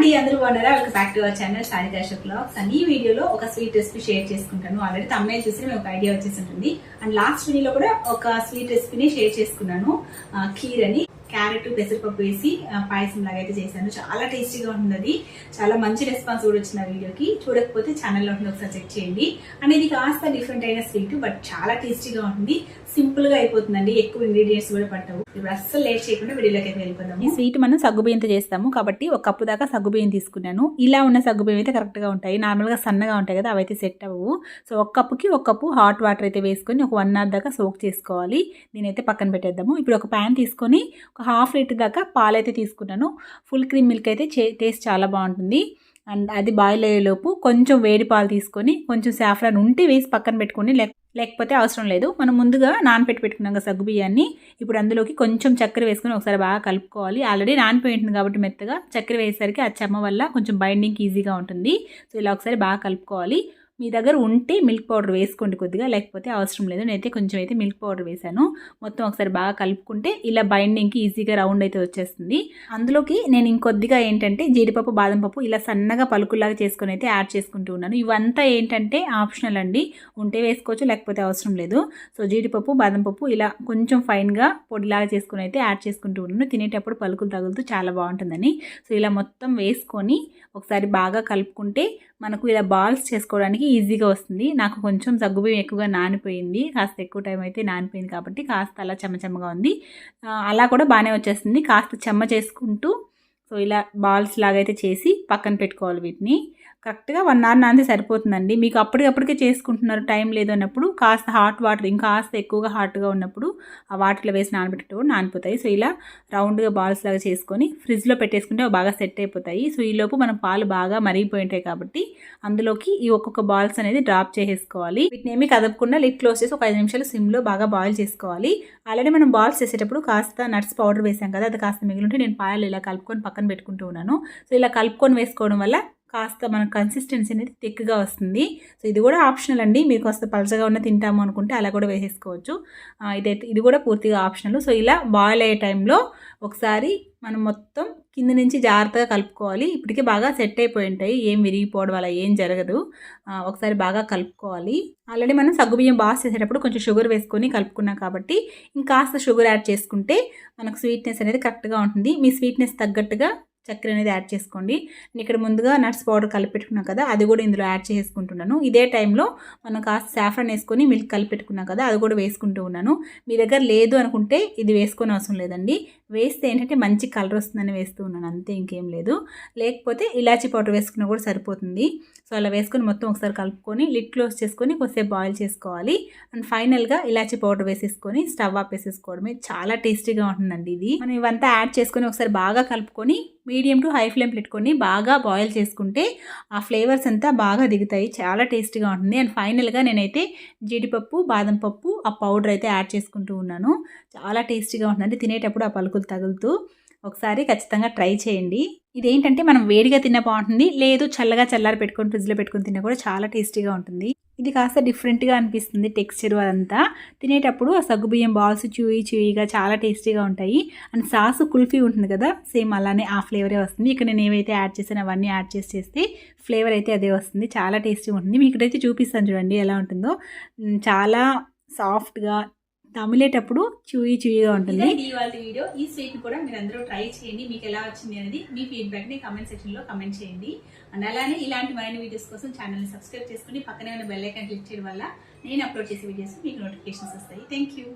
అండి అందరూ బాగున్నారా? Welcome back to our channel Sarika vlogs and ఈ వీడియోలో ఒక స్వీట్ రెసిపీ షేర్ చేసుకుంటాను. ఆల్రెడీ తమ్మే చూసి మీకు ఒక ఐడియా వచ్చేసి ఉంటుంది. అండ్ లాస్ట్ వీడియోలో కూడా ఒక స్వీట్ రెసిపీని షేర్ చేసుకున్నాను. కీర్ అని క్యారెట్ పెసరపప్పు వేసి పాయసం లాగా అయితే చేశాను. చాలా టేస్టీగా ఉంటుంది చాలా మంచి రెస్పాన్స్ కూడా వచ్చిన వీడియోకి. చూడకపోతే ఛానల్లో ఉంటుంది ఒకసారి చెక్ చేయండి. అనేది కాస్త డిఫరెంట్ అయిన స్వీట్ బట్ చాలా టేస్టీగా ఉంటుంది. సింపుల్గా అయిపోతుందండి. ఎక్కువ ఇంగ్రీడియంట్స్ కూడా పట్టవు. ఇప్పుడు అస్సలు లేట్ చేయకుండా వీడియోలోకి అయితే వెళ్ళిపోదాం ఈ స్వీట్ మనం సగ్గుబియ్యంతో చేస్తాము. కాబట్టి ఒక కప్పు దాకా సగ్గుబియ్యం తీసుకున్నాను. ఇలా ఉన్న సగ్గుబియ్యం అయితే కరెక్ట్గా ఉంటాయి. నార్మల్గా సన్నగా ఉంటాయి కదా అవైతే సెట్ అవ్వవు. సో ఒక కప్పుకి ఒక కప్పు హాట్ వాటర్ అయితే వేసుకొని ఒక వన్ అవర్ దాకా సోక్ చేసుకోవాలి. దీనైతే పక్కన పెట్టేద్దాము. ఇప్పుడు ఒక ప్యాన్ తీసుకొని ఒక హాఫ్ లీటర్ దాకా పాలైతే తీసుకున్నాను. ఫుల్ క్రీమ్ మిల్క్ అయితే టేస్ట్ చాలా బాగుంటుంది. అండ్ అది బాయిల్ అయ్యేలోపు కొంచెం వేడి పాలు తీసుకొని కొంచెం సాఫ్రాన్ ఉంటే వేసి పక్కన పెట్టుకొని లేక లేకపోతే అవసరం లేదు. మనం ముందుగా నానపెట్టి పెట్టుకున్నాం కదా సగ్గు బియ్యాన్ని. ఇప్పుడు అందులోకి కొంచెం చక్కెర వేసుకొని ఒకసారి బాగా కలుపుకోవాలి. ఆల్రెడీ నానిపోయి ఉంటుంది కాబట్టి మెత్తగా. చక్కెర వేసేసరికి ఆ చెమ్మ వల్ల కొంచెం బైండింగ్ ఈజీగా ఉంటుంది. సో ఇలా ఒకసారి బాగా కలుపుకోవాలి. మీ దగ్గర ఉంటే మిల్క్ పౌడర్ వేసుకోండి కొద్దిగా లేకపోతే అవసరం లేదు. నేనైతే కొంచెం అయితే మిల్క్ పౌడర్ వేశాను. మొత్తం ఒకసారి బాగా కలుపుకుంటే ఇలా బైండింగ్కి ఈజీగా రౌండ్ అయితే వచ్చేస్తుంది. అందులోకి నేను ఇంకొద్దిగా ఏంటంటే జీడిపప్పు బాదం పప్పు ఇలా సన్నగా పలుకులాగా చేసుకొని అయితే యాడ్ చేసుకుంటూ ఉన్నాను. ఇవంతా ఏంటంటే ఆప్షనల్ అండి. ఉంటే వేసుకోవచ్చు లేకపోతే అవసరం లేదు. సో జీడిపప్పు బాదం పప్పు ఇలా కొంచెం ఫైన్గా పొడిలాగా చేసుకుని అయితే యాడ్ చేసుకుంటూ ఉన్నాను. తినేటప్పుడు పలుకులు తగులుతూ చాలా బాగుంటుందని. సో ఇలా మొత్తం వేసుకొని ఒకసారి బాగా కలుపుకుంటే మనకు ఇలా బాల్స్ చేసుకోవడానికి ఈజీగా వస్తుంది. నాకు కొంచెం సగ్గుబియ్యం ఎక్కువగా నానిపోయింది. కాస్త ఎక్కువ టైం అయితే నానిపోయింది కాబట్టి కాస్త అలా చెమ్మచెమ్మగా ఉంది. అలా కూడా బాగానే వచ్చేస్తుంది. కాస్త చెమ్మ చేసుకుంటూ సో ఇలా బాల్స్ లాగా అయితే చేసి పక్కన పెట్టుకోవాలి వీటిని. కరెక్ట్గా వన్ అవర్ నాంది సరిపోతుందండి. మీకు అప్పటికప్పటికే చేసుకుంటున్నారు టైం లేదు అన్నప్పుడు కాస్త హాట్ వాటర్ ఇంకా కాస్త ఎక్కువగా హాట్గా ఉన్నప్పుడు ఆ వాటర్లో వేసి నానబెట్టేటప్పుడు నానిపోతాయి. సో ఇలా రౌండ్గా బాల్స్ లాగా చేసుకొని ఫ్రిడ్జ్లో పెట్టేసుకుంటే అవి బాగా సెట్ అయిపోతాయి. సో ఈలోపు మనం పాలు బాగా మరిగిపోయి ఉంటాయి కాబట్టి అందులోకి ఈ ఒక్కొక్క బాల్స్ అనేది డ్రాప్ చేసేసుకోవాలి. వీటిని ఏమి కదపకుండా లిడ్ క్లోజ్ చేసి ఒక ఐదు నిమిషాలు సిమ్లో బాగా బాయిల్ చేసుకోవాలి. ఆల్రెడీ మనం బాల్స్ చేసేటప్పుడు కాస్త నట్స్ పౌడర్ వేసాం కదా అది కాస్త మిగిలింటే నేను పాలు ఇలా కలుపుకొని పక్కన పెట్టుకుంటూ ఉన్నాను. సో ఇలా కలుపుకొని వేసుకోవడం వల్ల కాస్త మన కన్సిస్టెన్సీ అనేది థిక్గా వస్తుంది. సో ఇది కూడా ఆప్షనల్ అండి. మీరు కాస్త పలచగా ఉన్న తింటాము అనుకుంటే అలా కూడా వేసేసుకోవచ్చు. ఇదైతే ఇది కూడా పూర్తిగా ఆప్షనల్ సో ఇలా బాయిల్ అయ్యే టైంలో ఒకసారి మనం మొత్తం కింద నుంచి జాగ్రత్తగా కలుపుకోవాలి. ఇప్పటికే బాగా సెట్ అయిపోయి ఉంటాయి. ఏం విరిగిపోవడం అలా ఏం జరగదు. ఒకసారి బాగా కలుపుకోవాలి. ఆల్రెడీ మనం సగ్గుబియ్యం బాగా చేసేటప్పుడు కొంచెం షుగర్ వేసుకొని కలుపుకున్నాం కాబట్టి ఇంకాస్త షుగర్ యాడ్ చేసుకుంటే మనకు స్వీట్నెస్ అనేది కరెక్ట్గా ఉంటుంది. మీ స్వీట్నెస్ తగ్గట్టుగా చక్కెర అనేది యాడ్ చేసుకోండి. నేను ఇక్కడ ముందుగా నట్స్ పౌడర్ కలిపెట్టుకున్నా కదా అది కూడా ఇందులో యాడ్ చేసుకుంటున్నాను. ఇదే టైంలో మనం కాస్త సాఫ్రన్ వేసుకొని మిల్క్ కలిపెట్టుకున్నాం కదా అది కూడా వేసుకుంటూ ఉన్నాను. మీ దగ్గర లేదు అనుకుంటే ఇది వేసుకొని అవసరం లేదండి. వేస్తే ఏంటంటే మంచి కలర్ వస్తుందని వేస్తూ ఉన్నాను అంతే ఇంకేం లేదు. లేకపోతే ఇలాచీ పౌడర్ వేసుకున్నా కూడా సరిపోతుంది. సో అలా వేసుకొని మొత్తం ఒకసారి కలుపుకొని లిడ్ క్లోజ్ చేసుకొని కొద్దిసేపు బాయిల్ చేసుకోవాలి. అండ్ ఫైనల్గా ఇలాచి పౌడర్ వేసేసుకొని స్టవ్ ఆపేసేసుకోవడమే చాలా టేస్టీగా ఉంటుందండి ఇది. మనం ఇవంతా యాడ్ చేసుకొని ఒకసారి బాగా కలుపుకొని మీడియం టు హై ఫ్లేమ్ పెట్టుకొని బాగా బాయిల్ చేసుకుంటే ఆ ఫ్లేవర్స్ అంతా బాగా దిగుతాయి. చాలా టేస్టీగా ఉంటుంది. అండ్ ఫైనల్గా నేనైతే జీడిపప్పు బాదం పప్పు ఆ పౌడర్ అయితే యాడ్ చేసుకుంటూ ఉన్నాను. చాలా టేస్టీగా ఉంటుంది. తినేటప్పుడు ఆ పలుకులు తగులుతూ ఒకసారి ఖచ్చితంగా ట్రై చేయండి. ఇదేంటంటే మనం వేడిగా తిన్న బాగుంటుంది. లేదు చల్లగా చల్లారి పెట్టుకొని ఫ్రిడ్జ్లో పెట్టుకొని తిన్నా కూడా చాలా టేస్టీగా ఉంటుంది. ఇది కాస్త డిఫరెంట్గా అనిపిస్తుంది టెక్స్చర్ అదంతా. తినేటప్పుడు ఆ సగ్గుబియ్యం బాల్స్ చూయి చూయిగా చాలా టేస్టీగా ఉంటాయి. అండ్ సాస్ కుల్ఫీ ఉంటుంది కదా సేమ్ అలానే ఆ ఫ్లేవరే వస్తుంది. ఇక్కడ నేను ఏవైతే యాడ్ చేసాను అవన్నీ యాడ్ చేసి చేస్తే ఫ్లేవర్ అయితే అదే వస్తుంది. చాలా టేస్టీగా ఉంటుంది. మీకు ఇక్కడైతే చూపిస్తాను చూడండి ఎలా ఉంటుందో. చాలా సాఫ్ట్గా తమిలేటప్పుడు చూయి చూయిగా ఉంటుంది. ఇవాళ వీడియో. ఈ స్వీట్ కూడా మీరు అందరూ ట్రై చేయండి. మీకు ఎలా వచ్చింది అనేది మీ ఫీడ్బ్యాక్ని కమెంట్ సెక్షన్లో కమెంట్ చేయండి. అండ్ అలానే ఇలాంటి మరిన్ని వీడియోస్ కోసం ఛానల్ని సబ్స్క్రైబ్ చేసుకుని పక్కనే ఉన్న బెల్ ఐకాన్ క్లిక్ చేయడం వల్ల నేను అప్లోడ్ చేసే వీడియోస్ మీకు నోటిఫికేషన్స్ వస్తాయి. Thank you